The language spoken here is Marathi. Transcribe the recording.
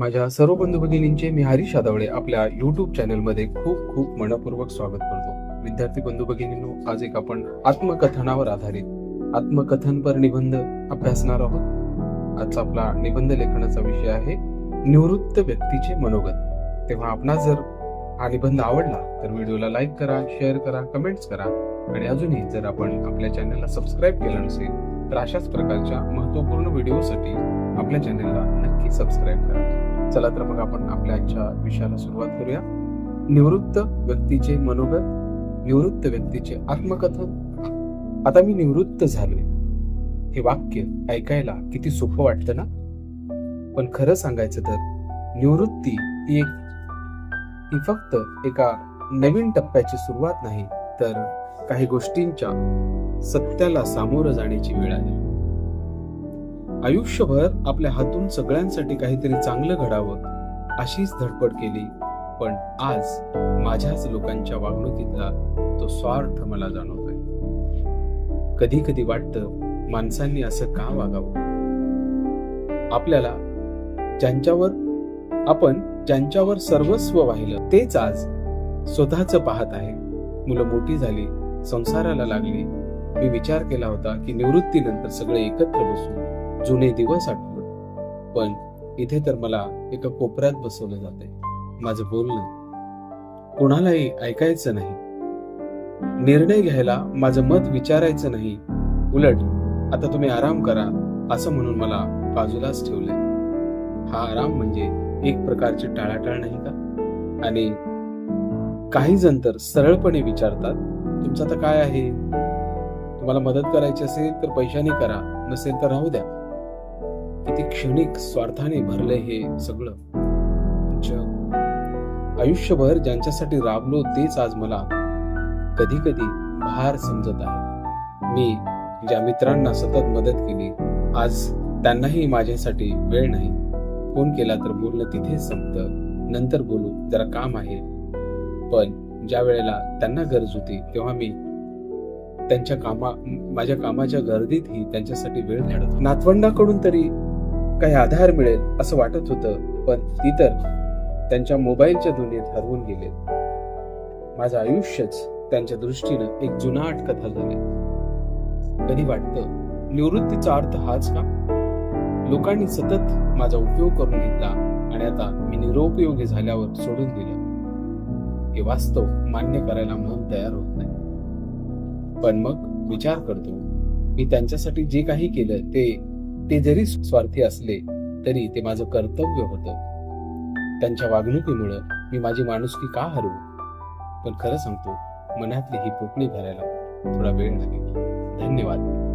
माझ्या सर्व बंधू भगिनींचे मी हरीश आदवळे आपल्या युट्यूब चॅनलमध्ये खूप खूप मनपूर्वक स्वागत करतो. विद्यार्थी बंधू भगिनींनो आज एक आपण आत्मकथनावर आधारित आत्मकथनपर निबंध अभ्यासणार आहोत. आजचा आपला निबंध लेखनाचा विषय आहे निवृत्त व्यक्तीचे मनोगत. तेव्हा आपणास जर हा निबंध आवडला तर व्हिडिओला लाईक करा शेअर करा कमेंट्स करा. आणि अजूनही जर आपण आपल्या चॅनलला सबस्क्राईब केलं नसेल तर अशाच प्रकारच्या महत्त्वपूर्ण व्हिडिओसाठी आपल्या चॅनलला नक्की सबस्क्राईब करा. चला तर मग आपण आपल्या आजच्या विषयाला सुरुवात करूया. निवृत्त व्यक्तीचे मनोगत निवृत्त व्यक्तीचे आत्मकथन. आता मी निवृत्त झालोय. हे वाक्य ऐकायला किती सोपं वाटतं ना? पण खरं सांगायचं तर निवृत्ती ही एक ही फक्त एका नवीन टप्प्याची सुरुवात नाही तर काही गोष्टींच्या सत्याला सामोरं जाण्याची वेळ आहे. आयुष्यभर आपल्या हातून सगळ्यांसाठी काहीतरी चांगलं घडावं अशीच धडपड केली. पण आज माझ्याच लोकांच्या वागणुकीतला तो स्वार्थ मला जाणवतोय. कधी कधी वाटतं माणसांनी असं का वागावं? आपल्याला ज्यांच्यावर आपण ज्यांच्यावर सर्वस्व वाहिलं तेच आज स्वतःच पाहत आहे. मुलं मोठी झाली संसाराला लागली. मी विचार केला होता की निवृत्तीनंतर सगळे एकत्र बसू. जुने दिवस आठवण. पण इथे तर मला एका कोपऱ्यात बसवलं जाते माझं बोलणं. कुणालाही ऐकायचं नाही. निर्णय घ्यायला माझं मत विचारायचं नाही. उलट आता तुम्ही आराम करा असं म्हणून मला बाजूलाच ठेवलंय. हा आराम म्हणजे एक प्रकारची टाळाटाळ नाही का? आणि काही जण तर सरळपणे विचारतात तुमचं आता काय आहे? तुम्हाला मदत करायची असेल तर पैशाने करा नसेल तर राहू द्या. किती क्षणिक स्वार्थाने भरले हे सगळं. जग आयुष्यभर ज्यांच्यासाठी राबलो तेच आज मला कधी कधी भार समजत आहे मी ज्या मित्रांना सतत मदत केली आज त्यांनाही माझ्यासाठी वेळ नाही. फोन केला तर बोलणं तिथेच संपतं नंतर बोलू जरा काम आहे. पण ज्या वेळेला त्यांना गरज होती तेव्हा मी त्यांच्या कामा माझ्या कामाच्या गर्दीतही त्यांच्यासाठी वेळ काढत नातवंडाकडून तरी काही आधार मिळेल असं वाटत होतं पण ती तर त्यांच्या मोबाईलच्या दुनियेत हरवून गेले. माझं आयुष्यच त्यांच्या दृष्टीनं एक जुनाट कथा झाली कधी वाटतं निवृत्तीचा अर्थ हाच का? लोकांनी सतत माझा उपयोग करून घेतला आणि आता मी निरुपयोगी झाल्यावर सोडून दिलं. हे वास्तव मान्य करायला मन तयार होत नाही. पण मग विचार करतो मी त्यांच्यासाठी जे काही केलं ते ते जरी स्वार्थी असले तरी ते माझं कर्तव्य होतं. त्यांच्या वागणुकीमुळं मी माझी माणुसकी का हरवू? पण खरं सांगतो मनातली ही पोकळी भरायला थोडा वेळ लागेल. धन्यवाद.